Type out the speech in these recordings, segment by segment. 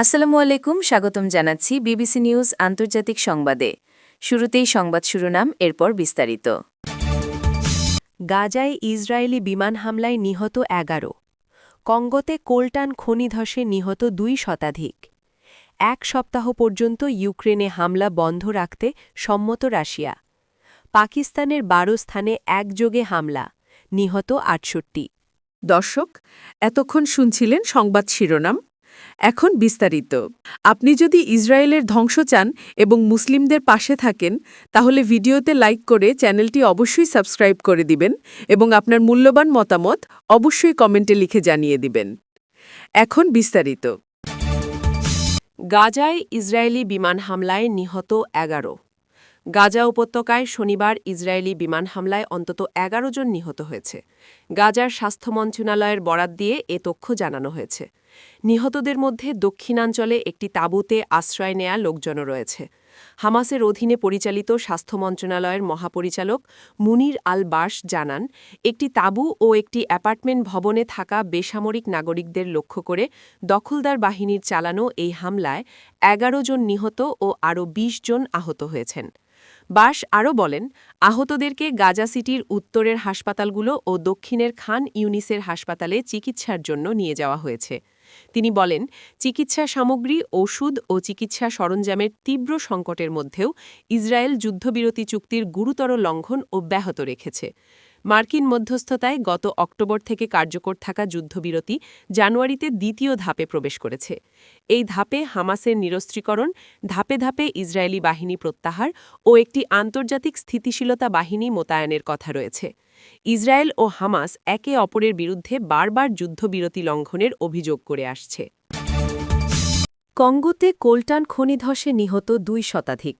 আসসালামু আলাইকুম, স্বাগতম জানাচ্ছি বিবিসি নিউজ আন্তর্জাতিক সংবাদে। শুরুতেই সংবাদ শিরোনাম, এরপর বিস্তারিত। গাজায় ইসরায়েলি বিমান হামলায় নিহত এগারো। কঙ্গোতে কোলটান খনিধসে নিহত দুই শতাধিক। এক সপ্তাহ পর্যন্ত ইউক্রেনে হামলা বন্ধ রাখতে সম্মত রাশিয়া। পাকিস্তানের বারো স্থানে একযোগে হামলা, নিহত আটষট্টি। দর্শক, এতক্ষণ শুনছিলেন সংবাদ শিরোনাম। এখন বিস্তারিত। আপনি যদি ইসরায়েলের ধ্বংস চান এবং মুসলিমদের পাশে থাকেন, তাহলে ভিডিওতে লাইক করে চ্যানেলটি অবশ্যই সাবস্ক্রাইব করে দিবেন এবং আপনার মূল্যবান মতামত অবশ্যই কমেন্টে লিখে জানিয়ে দিবেন। এখন বিস্তারিত। গাজায় ইসরায়েলি বিমান হামলায় নিহত এগারো। গাজা উপত্যকায় শনিবার ইসরায়েলি বিমান হামলায় অন্তত এগারো জন নিহত হয়েছে। গাজার স্বাস্থ্য মন্ত্রণালয়ের বরাত দিয়ে এ তথ্য জানানো হয়েছে। নিহতদের মধ্যে দক্ষিণাঞ্চলে একটি তাঁবুতে আশ্রয় নেয়া লোকজনও রয়েছে। হামাসের অধীনে পরিচালিত স্বাস্থ্য মন্ত্রণালয়ের মহাপরিচালক মুনির আল বাস জানান, একটি তাঁবু ও একটি অ্যাপার্টমেন্ট ভবনে থাকা বেসামরিক নাগরিকদের লক্ষ্য করে দখলদার বাহিনীর চালানো এই হামলায় এগারো জন নিহত ও আরও ২০ জন আহত হয়েছেন। বাস আরও বলেন, আহতদেরকে গাজা সিটির উত্তরের হাসপাতালগুলো ও দক্ষিণের খান ইউনিসের হাসপাতালে চিকিৎসার জন্য নিয়ে যাওয়া হয়েছে। তিনি বলেন, চিকিৎসা সামগ্রী, ওষুধ ও চিকিৎসা সরঞ্জামের তীব্র সংকটের মধ্যেও ইসরায়েল যুদ্ধবিরতি চুক্তির গুরুতর লঙ্ঘন অব্যাহত রেখেছে। মার্কিন মধ্যস্থতায় গত অক্টোবর থেকে কার্যকর থাকা যুদ্ধবিরতি জানুয়ারিতে দ্বিতীয় ধাপে প্রবেশ করেছে। এই ধাপে হামাসের নিরস্ত্রীকরণ, ধাপে ধাপে ইসরায়েলি বাহিনী প্রত্যাহার ও একটি আন্তর্জাতিক স্থিতিশীলতা বাহিনী মোতায়েনের কথা রয়েছে। ইসরায়েল ও হামাস একে অপরের বিরুদ্ধে বারবার যুদ্ধবিরতি লঙ্ঘনের অভিযোগ করে আসছে। কঙ্গোতে কোল্টান খনিধসে নিহত দুই শতাধিক।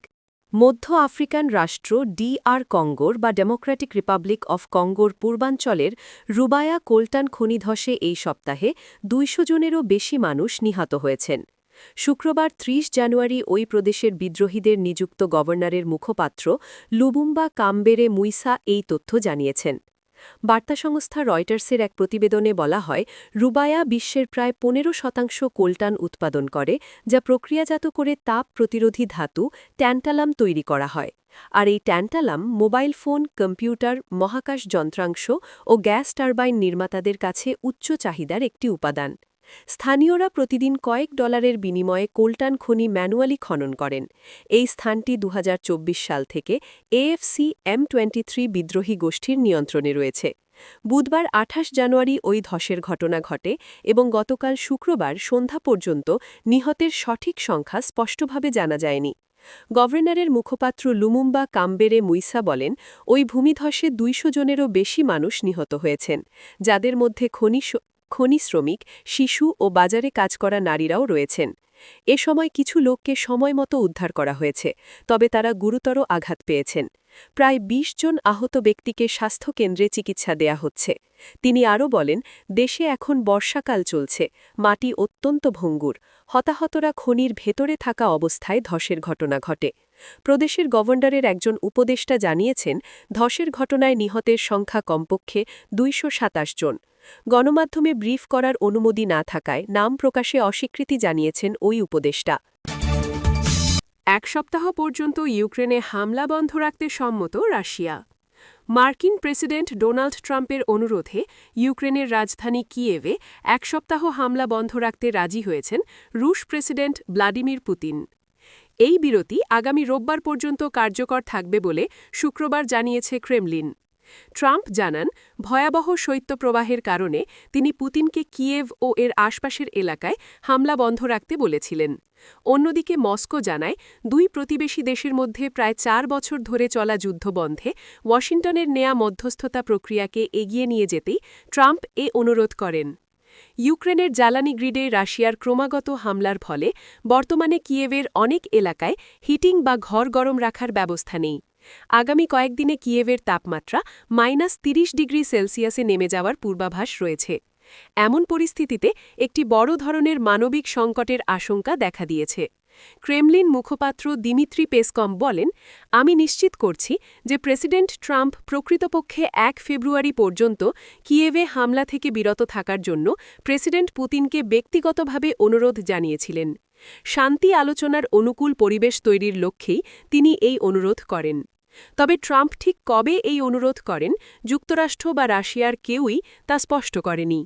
মধ্য আফ্রিকান রাষ্ট্র ডিআর কঙ্গোর বা ডেমোক্রেটিক রিপাবলিক অফ কঙ্গোর পূর্বাঞ্চলের রুবায়া কোল্টান খনিধসে এই সপ্তাহে দুইশো জনেরও বেশি মানুষ নিহত হয়েছেন। শুক্রবার ৩০ জানুয়ারি ওই প্রদেশের বিদ্রোহীদের নিযুক্ত গভর্নরের মুখপাত্র লুবুম্বা কাম্বেরে মুইসা এই তথ্য জানিয়েছেন। বার্তা সংস্থা রয়টার্সের এক প্রতিবেদনে বলা হয়, রুবায়া বিশ্বের প্রায় পনেরো শতাংশ কোলটান উৎপাদন করে, যা প্রক্রিয়াজাত করে তাপ প্রতিরোধী ধাতু, ট্যান্টালাম তৈরি করা হয়। আর এই ট্যান্টালাম মোবাইল ফোন, কম্পিউটার, মহাকাশ যন্ত্রাংশ ও গ্যাস টারবাইন নির্মাতাদের কাছে উচ্চ চাহিদার একটি উপাদান। স্থানীয়রা প্রতিদিন কয়েক ডলারের বিনিময়ে কোল্টান খনি ম্যানুয়ালি খনন করেন। এই স্থানটি দু হাজার চব্বিশ সাল থেকে এএফসি এম টোয়েন্টি বিদ্রোহী গোষ্ঠীর নিয়ন্ত্রণে রয়েছে। বুধবার আঠাশ জানুয়ারি ওই ধসের ঘটনা ঘটে এবং গতকাল শুক্রবার সন্ধ্যা পর্যন্ত নিহতের সঠিক সংখ্যা স্পষ্টভাবে জানা যায়নি। গভর্নরের মুখপাত্র লুমুম্বা কাম্বেরে মুইসা বলেন, ওই ভূমিধসে দুইশো জনেরও বেশি মানুষ নিহত হয়েছেন, যাদের মধ্যে খনি খনি শ্রমিক, শিশু ও বাজারে কাজ করা নারীরাও রয়েছেন। এ সময় কিছু লোককে সময়মতো উদ্ধার করা হয়েছে, তবে তারা গুরুতর আঘাত পেয়েছেন। প্রায় ২০ জন আহত ব্যক্তিকে স্বাস্থ্যকেন্দ্রে চিকিৎসা দেয়া হচ্ছে। তিনি আরও বলেন, দেশে এখন বর্ষাকাল চলছে, মাটি অত্যন্ত ভঙ্গুর, হতাহতরা খনির ভেতরে থাকা অবস্থায় ধসের ঘটনা ঘটে। প্রদেশের গভর্নরের একজন উপদেষ্টা জানিয়েছেন, ধসের ঘটনায় নিহতের সংখ্যা কমপক্ষে দুইশ সাতাশ জন। গণমাধ্যমে ব্রিফ করার অনুমতি না থাকায় নাম প্রকাশে অস্বীকৃতি জানিয়েছেন ওই উপদেষ্টা। এক সপ্তাহ পর্যন্ত ইউক্রেনে হামলা বন্ধ রাখতে সম্মত রাশিয়া। মার্কিন প্রেসিডেন্ট ডোনাল্ড ট্রাম্পের অনুরোধে ইউক্রেনের রাজধানী কিয়েভে এক সপ্তাহ হামলা বন্ধ রাখতে রাজি হয়েছেন রুশ প্রেসিডেন্ট ভ্লাদিমির পুতিন। এই বিরতি আগামী রোববার পর্যন্ত কার্যকর থাকবে বলে শুক্রবার জানিয়েছে ক্রেমলিন। ট্রাম্প জানান, ভয়াবহ শৈত্যপ্রবাহের কারণে তিনি পুতিনকে কিয়েভ ও এর আশপাশের এলাকায় হামলা বন্ধ রাখতে বলেছিলেন। অন্যদিকে মস্কো জানায়, দুই প্রতিবেশী দেশের মধ্যে প্রায় চার বছর ধরে চলা যুদ্ধ বন্ধে ওয়াশিংটনের নেয়া মধ্যস্থতা প্রক্রিয়াকে এগিয়ে নিয়ে যেতেই ট্রাম্প এ অনুরোধ করেন। ইউক্রেনের জ্বালানি গ্রিডে রাশিয়ার ক্রমাগত হামলার ফলে বর্তমানে কিয়েভের অনেক এলাকায় হিটিং বা ঘর গরম রাখার ব্যবস্থা নেই। আগামী কয়েকদিনে কিয়েভের তাপমাত্রা মাইনাস তিরিশ ডিগ্রি সেলসিয়াসে নেমে যাওয়ার পূর্বাভাস রয়েছে। এমন পরিস্থিতিতে একটি বড় ধরনের মানবিক সংকটের আশঙ্কা দেখা দিয়েছে। ক্রেমলিন মুখপাত্র দিমিত্রি পেসকম বলেন, আমি নিশ্চিত করছি যে প্রেসিডেন্ট ট্রাম্প প্রকৃতপক্ষে এক ফেব্রুয়ারি পর্যন্ত কিয়েভে হামলা থেকে বিরত থাকার জন্য প্রেসিডেন্ট পুতিনকে ব্যক্তিগতভাবে অনুরোধ জানিয়েছিলেন। শান্তি আলোচনার অনুকূল পরিবেশ তৈরির লক্ষ্যেই তিনি এই অনুরোধ করেন। তবে ট্রাম্প ঠিক কবে এই অনুরোধ করেন, যুক্তরাষ্ট্র বা রাশিয়ার কেউই তা স্পষ্ট করেনি।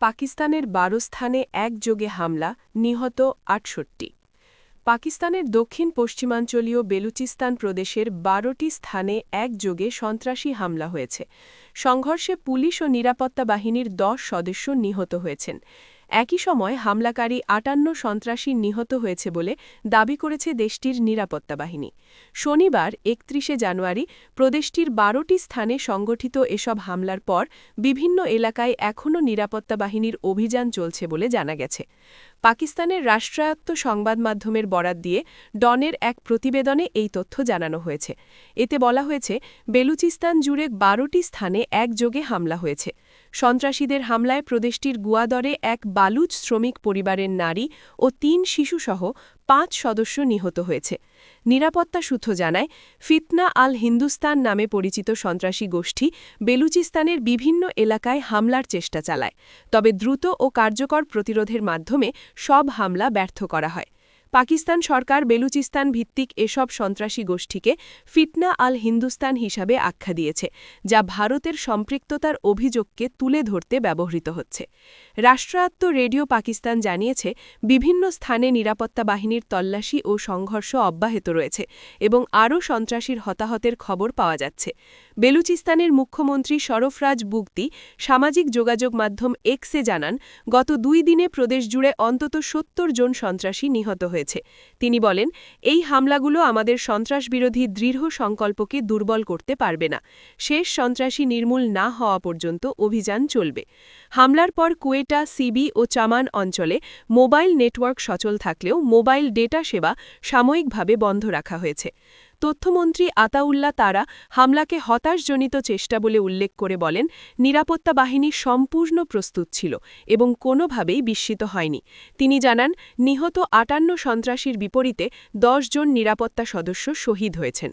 পাকিস্তানের বারো স্থানে একযোগে হামলা, নিহত আটষট্টি। পাকিস্তানের দক্ষিণ পশ্চিমাঞ্চলীয় বেলুচিস্তান প্রদেশের বারোটি স্থানে একযোগে সন্ত্রাসী হামলা হয়েছে। সংঘর্ষে পুলিশ ও নিরাপত্তা বাহিনীর দশ সদস্য নিহত হয়েছেন। একই সময় হামলাকারী আটান্ন সন্ত্রাসী নিহত হয়েছে বলে দাবি করেছে দেশটির নিরাপত্তা বাহিনী। শনিবার একত্রিশে জানুয়ারি প্রদেশটির বারোটি স্থানে সংগঠিত এসব হামলার পর বিভিন্ন এলাকায় এখনও নিরাপত্তা বাহিনীর অভিযান চলছে বলে জানা গেছে। পাকিস্তানের রাষ্ট্রায়ত্ত সংবাদ মাধ্যমের বরাত দিয়ে ডনের এক প্রতিবেদনে এই তথ্য জানানো হয়েছে। এতে বলা হয়েছে, বেলুচিস্তান জুড়ে বারোটি স্থানে একযোগে হামলা হয়েছে। সন্ত্রাসীদের হামলায় প্রদেশটির গুয়াদরে এক বালুচ শ্রমিক পরিবারের নারী ও তিন শিশুসহ পাঁচ সদস্য নিহত হয়েছে। নিরাপত্তা সূত্র জানায়, ফিতনা আল হিন্দুস্তান নামে পরিচিত সন্ত্রাসী গোষ্ঠী বেলুচিস্তানের বিভিন্ন এলাকায় হামলার চেষ্টা চালায়, তবে দ্রুত ও কার্যকর প্রতিরোধের মাধ্যমে সব হামলা ব্যর্থ করা হয়। পাকিস্তান সরকার বেলুচিস্তান ভিত্তিক এসব সন্ত্রাসী গোষ্ঠীকে ফিটনা আল হিন্দুস্তান হিসাবে আখ্যা দিয়েছে, যা ভারতের সম্পৃক্ততার অভিযোগকে তুলে ধরতে ব্যবহৃত হচ্ছে। রাষ্ট্রায়ত্ত রেডিও পাকিস্তান জানিয়েছে, বিভিন্ন স্থানে নিরাপত্তা বাহিনীর তল্লাশি ও সংঘর্ষ অব্যাহত রয়েছে এবং আরও সন্ত্রাসীর হতাহতের খবর পাওয়া যাচ্ছে। বেলুচিস্তানের মুখ্যমন্ত্রী সরফরাজ বুগতি সামাজিক যোগাযোগ মাধ্যম এক্সে জানান, গত দুই দিনে প্রদেশ জুড়ে অন্তত সত্তর জন সন্ত্রাসী নিহত হয়েছে। তিনি বলেন, এই হামলাগুলো আমাদের সন্ত্রাসবিরোধী দৃঢ় সংকল্পকে দুর্বল করতে পারবে না। শেষ সন্ত্রাসী নির্মূল না হওয়া পর্যন্ত অভিযান চলবে। হামলার পর কুয়েটা, সিবি ও চামান অঞ্চলে মোবাইল নেটওয়ার্ক সচল থাকলেও মোবাইল ডেটা সেবা সাময়িকভাবে বন্ধ রাখা হয়েছে। তথ্যমন্ত্রী আতাউল্লা তারা হামলাকে হতাশজনিত চেষ্টা বলে উল্লেখ করে বলেন, নিরাপত্তা বাহিনী সম্পূর্ণ প্রস্তুত ছিল এবং কোনোভাবেই বিস্মিত হয়নি। তিনি জানান, নিহত আটান্ন সন্ত্রাসীর বিপরীতে জন নিরাপত্তা সদস্য শহীদ হয়েছেন।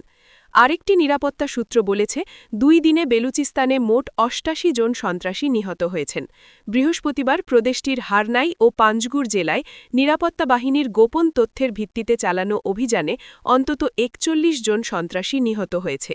আরেকটি নিরাপত্তা সূত্র বলেছে, দুই দিনে বেলুচিস্তানে মোট অষ্টাশি জন সন্ত্রাসী নিহত হয়েছেন। বৃহস্পতিবার প্রদেশটির হারনাই ও পাঞ্জগুর জেলায় নিরাপত্তা বাহিনীর গোপন তথ্যের ভিত্তিতে চালানো অভিযানে অন্তত একচল্লিশ জন সন্ত্রাসী নিহত হয়েছে।